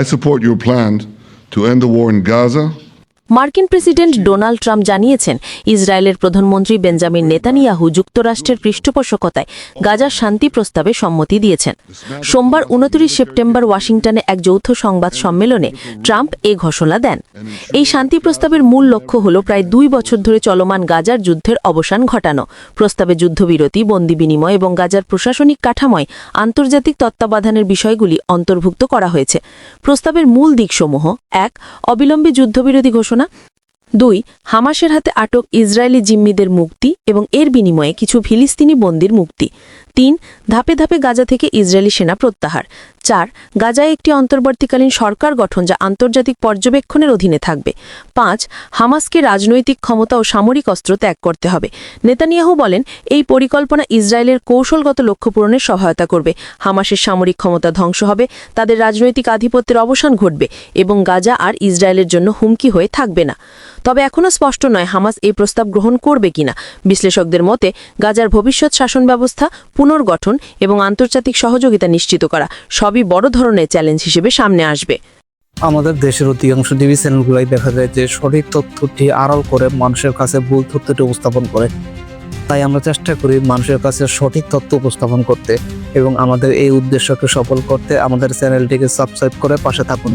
I support your plan to end the war in Gaza মার্কিন president Donald Trump জানিয়েছেন, ইসরায়েলের প্রধানমন্ত্রী Benjamin Netanyahu যুক্তরাষ্ট্রের পৃষ্ঠপোষকতায় গাজার শান্তি প্রস্তাবে সম্মতি দিয়েছেন। সোমবার উনত্রিশ সেপ্টেম্বর ওয়াশিংটনে এক যৌথ সংবাদ সম্মেলনে ট্রাম্প এ ঘোষণা দেন। এই শান্তি প্রস্তাবের মূল লক্ষ্য হল প্রায় দুই বছর ধরে চলমান গাজার যুদ্ধের অবসান ঘটানো। প্রস্তাবে যুদ্ধবিরতি, বন্দি বিনিময় এবং গাজার প্রশাসনিক কাঠামোয়, আন্তর্জাতিক তত্ত্বাবধানের বিষয়গুলি অন্তর্ভুক্ত করা হয়েছে। প্রস্তাবের মূল দিকসমূহ, এক, অবিলম্বে যুদ্ধবিরতি ঘোষণা দুই হামাসের হাতে আটক ইসরায়েলি জিম্মিদের মুক্তি এবং এর বিনিময়ে কিছু ফিলিস্তিনি বন্দির মুক্তি। তিন, ধাপে ধাপে গাজা থেকে ইসরায়েলি সেনা প্রত্যাহার। চার, গাজায় একটি অন্তর্বর্তীকালীন সরকার গঠন যা আন্তর্জাতিক পর্যবেক্ষণের অধীনে থাকবে। পাঁচ, হামাসকে রাজনৈতিক ক্ষমতা ও সামরিক অস্ত্র ত্যাগ করতে হবে। নেতানিয়াহু বলেন, এই পরিকল্পনা ইসরায়েলের কৌশলগত লক্ষ্য পূরণের সহায়তা করবে। হামাসের সামরিক ক্ষমতা ধ্বংস হবে, তাদের রাজনৈতিক আধিপত্যের অবসান ঘটবে এবং গাজা আর ইসরায়েলের জন্য হুমকি হয়ে থাকবে না। তবে এখনও স্পষ্ট নয় হামাস এই প্রস্তাব গ্রহণ করবে কিনা। বিশ্লেষকদের মতে, গাজার ভবিষ্যৎ শাসন ব্যবস্থা পুনর্গঠন এবং আন্তর্জাতিক সহযোগিতা নিশ্চিত করা সবই বড় ধরনের চ্যালেঞ্জ হিসেবে সামনে আসবে। আমাদের দেশের অধিকাংশ টিভি চ্যানেলগুলোই দেখা যায় যে সঠিক তথ্যটি আড়াল করে মানুষের কাছে ভুল তথ্যটি উপস্থাপন করে। তাই আমরা চেষ্টা করি মানুষের কাছে সঠিক তথ্য উপস্থাপন করতে এবং আমাদের এই উদ্দেশ্যকে সফল করতে আমাদের চ্যানেলটিকে সাবস্ক্রাইব করে পাশে থাকুন।